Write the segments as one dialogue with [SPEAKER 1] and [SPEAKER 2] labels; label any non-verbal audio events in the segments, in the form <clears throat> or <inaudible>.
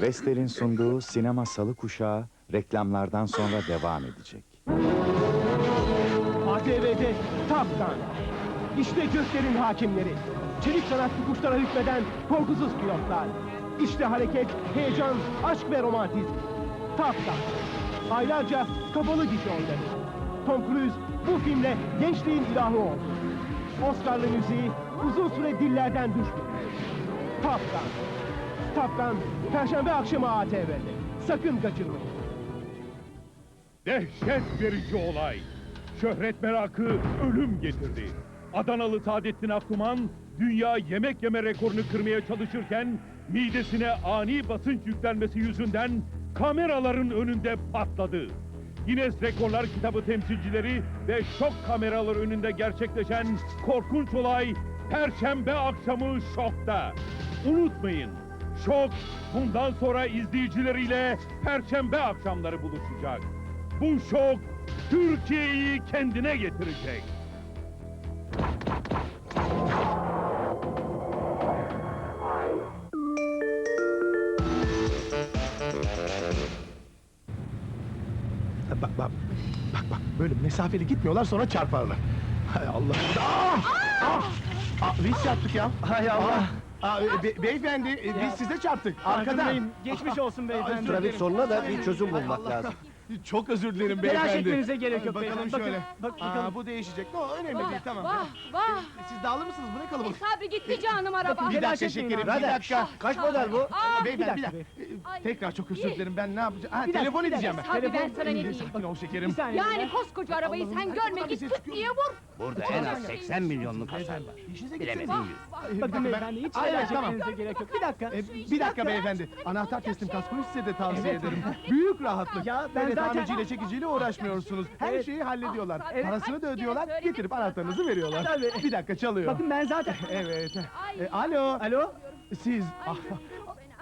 [SPEAKER 1] Vestel'in sunduğu sinema salı kuşağı reklamlardan sonra devam edecek.
[SPEAKER 2] ATV'de Top. İşte göklerin hakimleri. Çelik kanatlı kuşlara hükmeden korkusuz pilotlar. İşte hareket, heyecan, aşk ve romantizm. Top Gun. Aylarca kapalı gişe oynadı. Tom Cruise bu filmle gençliğin ilahı oldu. Oscar'lı müziği uzun süre dillerden düşmedi. Top. Gun, Perşembe akşamı ATV'de. Sakın kaçırmayın.
[SPEAKER 3] Dehşet verici olay. Şöhret merakı ölüm getirdi. Adanalı Saadettin Akkuman dünya yemek yeme rekorunu kırmaya çalışırken midesine ani basınç yüklenmesi yüzünden kameraların önünde patladı. Guinness Rekorlar Kitabı temsilcileri ve şok kameralar önünde gerçekleşen korkunç olay Perşembe akşamı şokta. Unutmayın, şok bundan sonra izleyicileriyle Perşembe akşamları buluşacak. Bu şok Türkiye'yi kendine getirecek.
[SPEAKER 2] Bak bak. Bak bak böyle mesafeli gitmiyorlar sonra çarparlar. Hay Allah. Ah! Ah! Ah, biz çarptık ya. Hay Allah. Aa, be- beyefendi e, biz size çarptık. Arkadan.
[SPEAKER 4] Geçmiş olsun beyefendi.
[SPEAKER 2] Trafik
[SPEAKER 5] sorununa da bir çözüm bulmak lazım.
[SPEAKER 2] Çok özür dilerim
[SPEAKER 4] Telaş
[SPEAKER 2] beyefendi.
[SPEAKER 4] etmenize gerek yok
[SPEAKER 2] Bakalım
[SPEAKER 4] beyefendi. Bakın,
[SPEAKER 2] şöyle.
[SPEAKER 4] bak
[SPEAKER 2] Aa,
[SPEAKER 4] bakalım.
[SPEAKER 2] bu değişecek. No, önemli değil tamam.
[SPEAKER 6] Vah vah.
[SPEAKER 2] Siz dağılır mısınız? Bu ne kalabalık?
[SPEAKER 6] Sabri gitti canım araba.
[SPEAKER 2] Bir
[SPEAKER 4] Telaş
[SPEAKER 2] dakika
[SPEAKER 4] etmeyin
[SPEAKER 2] şekerim,
[SPEAKER 4] abi.
[SPEAKER 2] bir dakika.
[SPEAKER 5] Kaç model bu?
[SPEAKER 6] Aa,
[SPEAKER 2] Beyefendi bir
[SPEAKER 4] dakika
[SPEAKER 2] Tekrar çok özür dilerim. Ben ne yapacağım? Ha,
[SPEAKER 4] dakika,
[SPEAKER 2] telefon
[SPEAKER 4] bir dakika.
[SPEAKER 2] edeceğim ben.
[SPEAKER 6] Sabri ben sana ne diyeyim?
[SPEAKER 2] Sakin ol şekerim.
[SPEAKER 4] Bir saniye.
[SPEAKER 6] Yani koskoca arabayı sen görmek
[SPEAKER 2] ses
[SPEAKER 6] tık diye vur.
[SPEAKER 5] Burada en az 80 milyonluk hasar var.
[SPEAKER 2] İşinize
[SPEAKER 5] Bilemedin yüz.
[SPEAKER 4] Bakın
[SPEAKER 2] ben-
[SPEAKER 4] beyefendi hiç
[SPEAKER 2] Ay,
[SPEAKER 4] telaş
[SPEAKER 2] tamam.
[SPEAKER 4] etmenize gerek yok. Bir dakika.
[SPEAKER 2] E, bir dakika beyefendi. Anahtar teslim kaskoyu size de tavsiye ederim. Büyük rahatlık.
[SPEAKER 4] Ya ben
[SPEAKER 2] Böyle
[SPEAKER 4] zaten-
[SPEAKER 2] tamirciyle çekiciyle uğraşmıyorsunuz. Her
[SPEAKER 4] Evet.
[SPEAKER 2] şeyi hallediyorlar.
[SPEAKER 6] Evet.
[SPEAKER 2] Parasını da
[SPEAKER 6] Kaç
[SPEAKER 2] ödüyorlar. Getirip anahtarınızı veriyorlar.
[SPEAKER 4] Tabii.
[SPEAKER 2] Bir dakika çalıyor.
[SPEAKER 4] Bakın ben zaten... <laughs>
[SPEAKER 2] Evet. E, alo.
[SPEAKER 4] Alo?
[SPEAKER 2] Siz ah,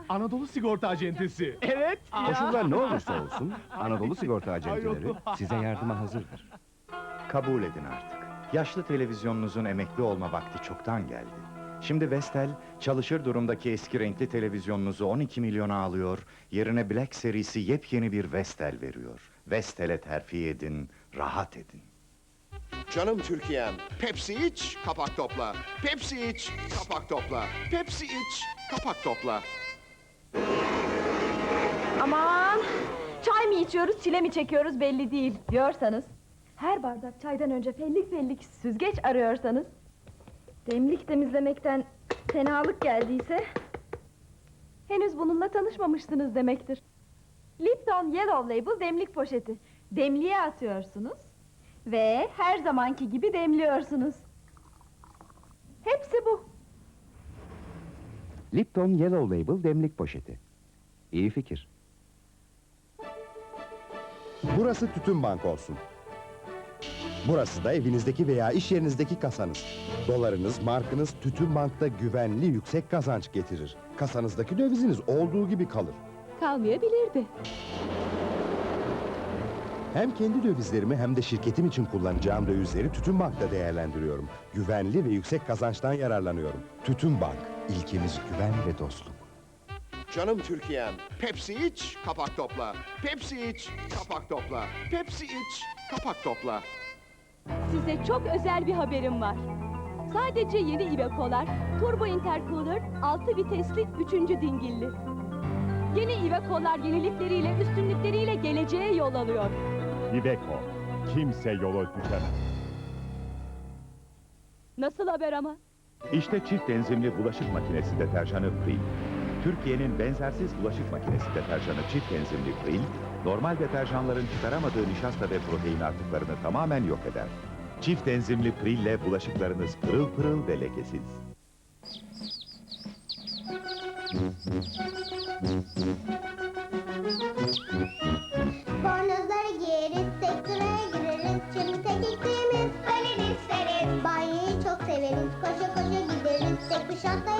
[SPEAKER 2] Anadolu Sigorta Acentesi.
[SPEAKER 4] Evet.
[SPEAKER 7] Koşullar <laughs> ne olursa olsun Anadolu Sigorta Acenteleri size yardıma hazırdır.
[SPEAKER 1] Kabul edin artık. Yaşlı televizyonunuzun emekli olma vakti çoktan geldi. Şimdi Vestel, çalışır durumdaki eski renkli televizyonunuzu 12 milyona alıyor, yerine Black serisi yepyeni bir Vestel veriyor. Vestel'e terfi edin, rahat edin.
[SPEAKER 8] Canım Türkiye'm, Pepsi iç, kapak topla. Pepsi iç, kapak topla. Pepsi iç, kapak topla.
[SPEAKER 9] Aman! Çay mı içiyoruz, çile mi çekiyoruz belli değil diyorsanız... ...her bardak çaydan önce fellik fellik süzgeç arıyorsanız... ...demlik temizlemekten <clears throat> fenalık geldiyse... ...henüz bununla tanışmamışsınız demektir. Lipton Yellow Label demlik poşeti. Demliğe atıyorsunuz... ...ve her zamanki gibi demliyorsunuz. Hepsi bu.
[SPEAKER 7] Lipton Yellow Label demlik poşeti. İyi fikir.
[SPEAKER 10] Burası tütün bank olsun. Burası da evinizdeki veya iş yerinizdeki kasanız. Dolarınız, markınız tütün bankta güvenli yüksek kazanç getirir. Kasanızdaki döviziniz olduğu gibi kalır.
[SPEAKER 9] Kalmayabilirdi.
[SPEAKER 10] Hem kendi dövizlerimi hem de şirketim için kullanacağım dövizleri Tütün Bank'ta değerlendiriyorum. Güvenli ve yüksek kazançtan yararlanıyorum. Tütün Bank, ilkemiz güven ve dostluk.
[SPEAKER 8] Canım Türkiye'm, Pepsi iç, kapak topla. Pepsi iç, kapak topla. Pepsi iç, kapak topla.
[SPEAKER 9] Size çok özel bir haberim var. Sadece yeni Iveco'lar, Turbo Intercooler, 6 vitesli 3. dingilli. Yeni Iveco'lar yenilikleriyle, üstünlükleriyle geleceğe yol alıyor.
[SPEAKER 3] Iveco, kimse yolu düşemez.
[SPEAKER 9] Nasıl haber ama?
[SPEAKER 3] İşte çift enzimli bulaşık makinesi deterjanı Pril. Türkiye'nin benzersiz bulaşık makinesi deterjanı çift enzimli Pril, normal deterjanların çıkaramadığı nişasta ve protein artıklarını tamamen yok eder. Çift enzimli Pril ile bulaşıklarınız pırıl pırıl ve lekesiz.
[SPEAKER 11] Bornozları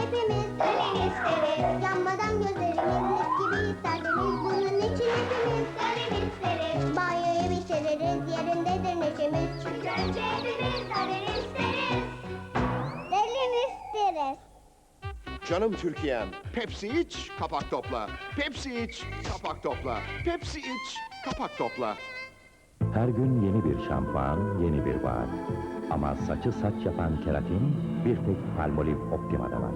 [SPEAKER 11] hepimiz isteriz. Yanmadan gözlerimiz mis gibi isterseniz, bunun için hepimiz kalem isteriz. Banyoyu bitiririz, yerindedir neşemiz, çünkü önce hepimiz kalem isteriz. Kalem isteriz.
[SPEAKER 8] canım Türkiye'm. Pepsi iç, kapak topla. Pepsi iç, kapak topla. Pepsi iç, kapak topla.
[SPEAKER 7] Her gün yeni bir şampuan, yeni bir vaat. Ama saçı saç yapan keratin bir tek Palmolive Optima'da var.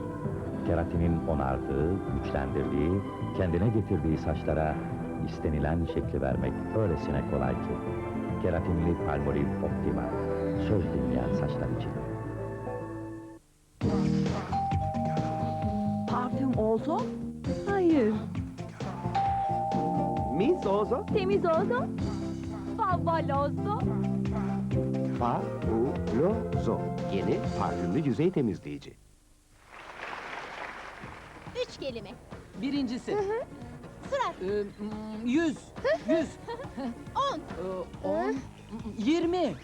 [SPEAKER 7] Keratinin onardığı, güçlendirdiği, kendine getirdiği saçlara istenilen şekli vermek öylesine kolay ki. Keratinli Palmolive Optima. Söz dinleyen saçlar için.
[SPEAKER 9] Parfüm oldu? Hayır.
[SPEAKER 5] Mis ozo,
[SPEAKER 9] Temiz oldu? Favoloso?
[SPEAKER 5] fabuloso. Yeni parfümlü yüzey temizleyici.
[SPEAKER 12] Üç kelime.
[SPEAKER 13] Birincisi. Ee, mm, yüz. Yüz.
[SPEAKER 12] On.
[SPEAKER 13] Ee, on. Yirmi.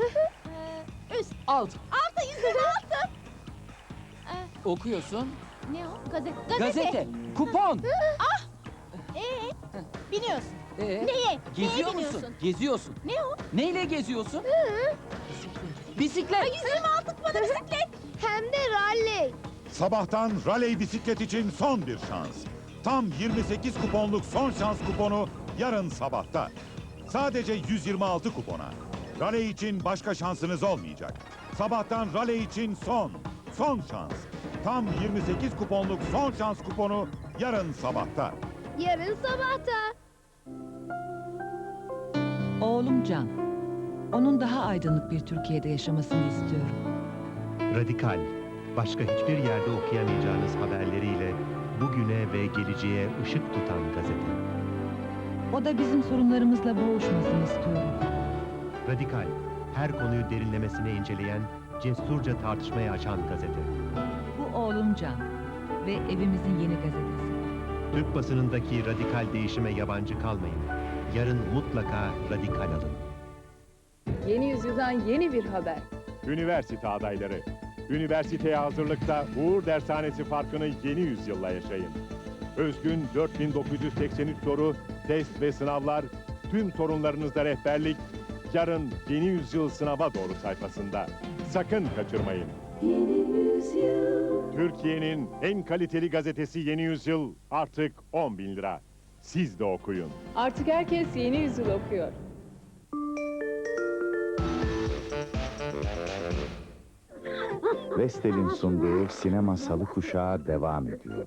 [SPEAKER 12] Üst.
[SPEAKER 13] Alt.
[SPEAKER 12] Altı. Yüzün altı.
[SPEAKER 13] Okuyorsun.
[SPEAKER 12] Ne o? Gazete.
[SPEAKER 13] Gazete. Kupon.
[SPEAKER 12] Ee, biniyorsun.
[SPEAKER 13] Ee,
[SPEAKER 12] Neye?
[SPEAKER 13] Geziyor
[SPEAKER 12] Neye
[SPEAKER 13] musun?
[SPEAKER 12] biniyorsun?
[SPEAKER 13] Geziyorsun.
[SPEAKER 12] Ne o?
[SPEAKER 13] Neyle geziyorsun? Bisiklet.
[SPEAKER 12] Yüzüm altı bana bisiklet. Hem de rally.
[SPEAKER 14] Sabahtan raley bisiklet için son bir şans. Tam 28 kuponluk son şans kuponu yarın sabahta. Sadece 126 kupona. Raley için başka şansınız olmayacak. Sabahtan raley için son, son şans. Tam 28 kuponluk son şans kuponu yarın sabahta.
[SPEAKER 12] Yarın sabahta.
[SPEAKER 13] Oğlum Can. Onun daha aydınlık bir Türkiye'de yaşamasını istiyorum.
[SPEAKER 15] Radikal, başka hiçbir yerde okuyamayacağınız haberleriyle bugüne ve geleceğe ışık tutan gazete.
[SPEAKER 13] O da bizim sorunlarımızla boğuşmasını istiyorum.
[SPEAKER 15] Radikal, her konuyu derinlemesine inceleyen, cesurca tartışmaya açan gazete.
[SPEAKER 13] Bu oğlum Can ve evimizin yeni gazetesi.
[SPEAKER 15] Türk basınındaki radikal değişime yabancı kalmayın. Yarın mutlaka radikal alın.
[SPEAKER 6] Yeni yüzyıldan yeni bir haber.
[SPEAKER 14] Üniversite adayları. Üniversiteye hazırlıkta Uğur Dershanesi farkını yeni yüzyılla yaşayın. Özgün 4983 soru, test ve sınavlar, tüm sorunlarınızda rehberlik, yarın yeni yüzyıl sınava doğru sayfasında. Sakın kaçırmayın. Türkiye'nin en kaliteli gazetesi Yeni Yüzyıl artık 10 bin lira. Siz de okuyun.
[SPEAKER 6] Artık herkes yeni yüzyıl okuyor.
[SPEAKER 1] Vestel'in sunduğu sinema salı kuşağı devam ediyor.